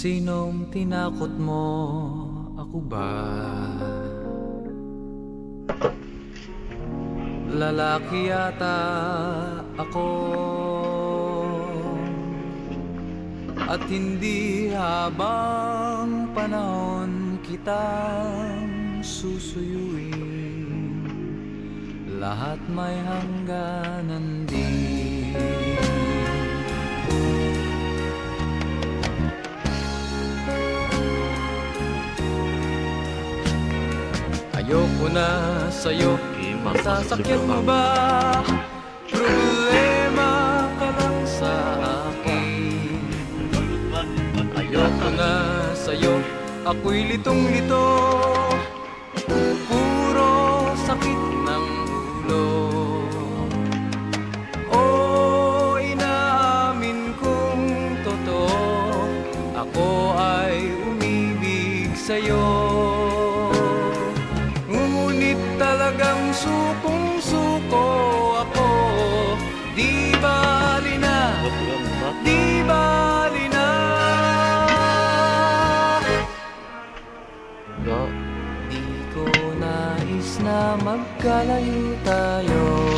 Sinong tinakot mo? Ako ba? Lalaki yata ako At hindi habang panahon kitang susuyuin Lahat may hangganan din Ayoko na sa'yo. Sasakyan mo ba? Problema ka lang sa akin. Ayoko na sa'yo. Ako'y litong-lito. Puro sakit ng ulo. O inaamin kong totoo. Ako ay umibig sa'yo talagang sukong-suko ako. Di bali na, di bali na Di ko nais na magkalayo tayo